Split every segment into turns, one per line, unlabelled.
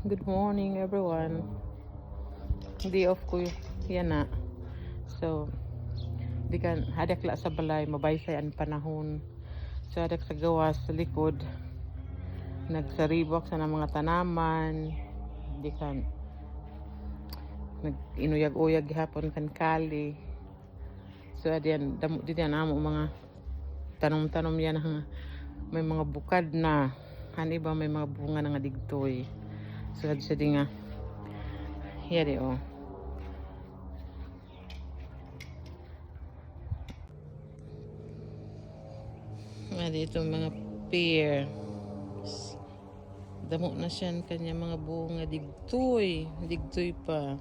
Good morning everyone. Day off ko yan na. So, di kan hadak la sa balay, mabaysay ang panahon. So, hadak sa gawas sa likod. Nagsaribok sa ng mga tanaman. Di kan nag inuyag-uyag gihapon kan kali. So, adiyan, damo di diyan amo mga tanom-tanom yan may mga bukad na hani ba may mga bunga na nga digtoy so adi siya di nga yari oh. Adi itong mga pear damo na siya kanya mga bunga digtoy. Digtoy pa.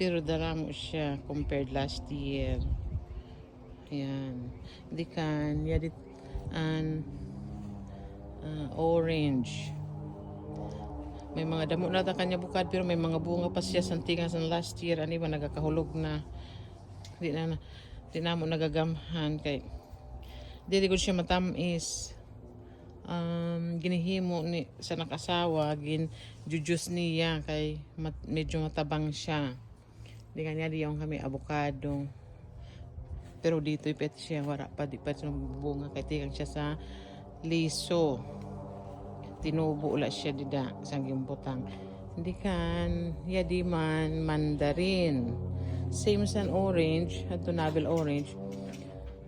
Pero daramo siya compared last year. Yan di kan yadi an ah, orange may mga damo na ta kanya bukad pero may mga bunga pa siya santingan sa last year. Ani ba nagakahulog na. Di na di na mo nagagamhan. Kay dili ko siya matamis. Um, ginihimo ni sa nakasawa gin jujus niya kay mat, medyo matabang siya. Di kanya di yung kami avocado pero dito ipet siya wala pa di pa bunga kay tikang siya sa liso tinubo ula siya dida sa gimbutang. Hindi kan yadi man mandarin. Same san orange ato navel orange.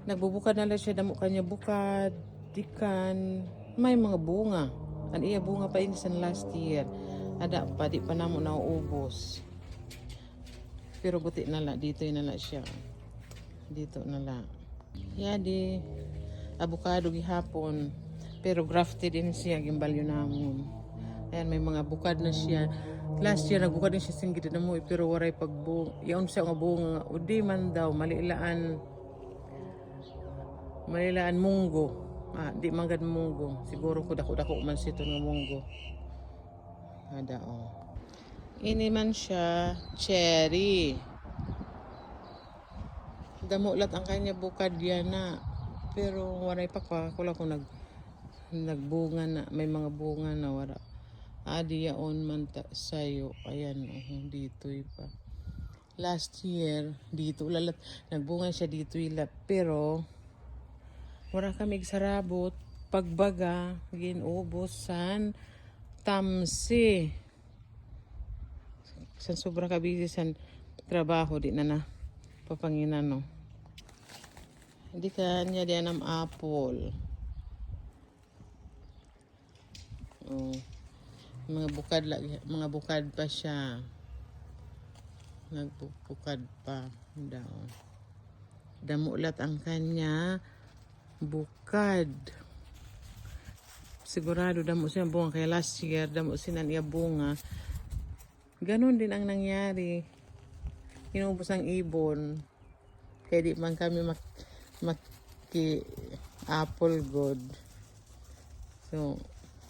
Nagbubukad na lang siya damo kanya bukad. Dikan may mga bunga. An iya bunga pa ini san last year. Ada pa di pa namo nauubos pero buti na la dito na la siya. Dito na la. Yadi avocado gihapon pero grafted din siya gimbalyo namon ayan may mga bukad na siya. Last year nagbukad din siya singgit na mo pero waray pagbung yaon siya nga bunga udi man daw malilaan malilaan munggo. Ah, di magad munggo. Siguro ko dako dako man sito nga munggo. Ada oh. Ini man siya cherry. Damo lat ang kanya bukad yan na. Pero waray pa pa kula ko nag nagbunga na may mga bunga na wala. Adi yaon man ta sayo. Ayan oh, dito pa. Last year dito lalat nagbunga siya dito ilat pero wala kami sarabot. Pagbaga ginubusan tamsi. Sa sobrang kabisi sa trabaho di na na papanginan no. Hindi ka niya diyan ang apple oh mga bukad lagi mga bukad pa siya. Nagbukad pa. Daw. Damulat ang kanya. Bukad. Sigurado damo siya bunga. Kaya last year damo sinan iya bunga. Ganon din ang nangyari. Inubos ang ibon. Kaya di man kami mak maki apple god. So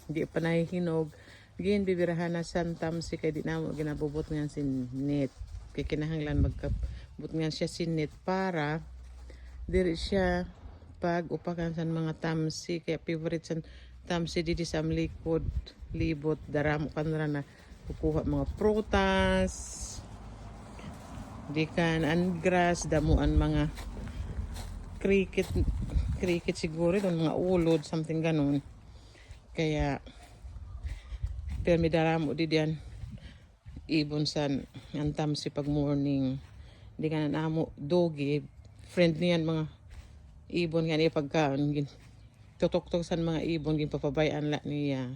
di pa nahihinog. Gin bibirahan na santam si kay di na mo ginabubot nga si net kay kinahanglan magkabut nga siya si net para diri siya pag upakan sa mga tamsi. Kaya favorite sa tamsi di sa likod libot daramo kan ra na kukuha mga prutas di kan an grass damuan mga cricket cricket siguro don mga ulod something ganon kaya pero may daramo di diyan. Ibon san antam si pag morning. Di ka na namo dogi. Friend niyan mga ibon nga niya pagkaon. Tutok-tok san mga ibon gin papabayaan la niya.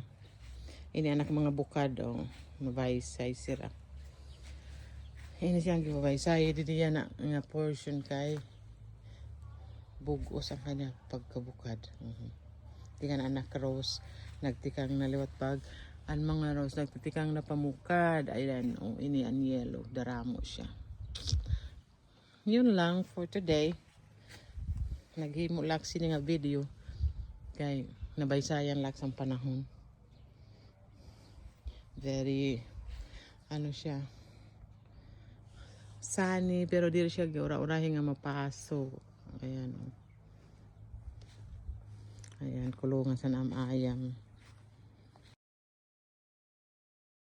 Ini anak mga bukad oh mabaysay sira. Ini siyang gibabaysay di diya na nga portion kay bugos ang kanya pagkabukad. Mhm. di ka na anak rose nagtikang naliwat pag ang mga rose nagtitikang na pamukad. Ayan oh ini ang yellow daramo siya. Yun lang for today. Naghimo lak sini nga video. Kay nabaysayan lak sang panahon. Very ano siya sunny pero diri siya giura-urahin nga mapaso. Ayan oh. Ayan kulungan sa nam ayam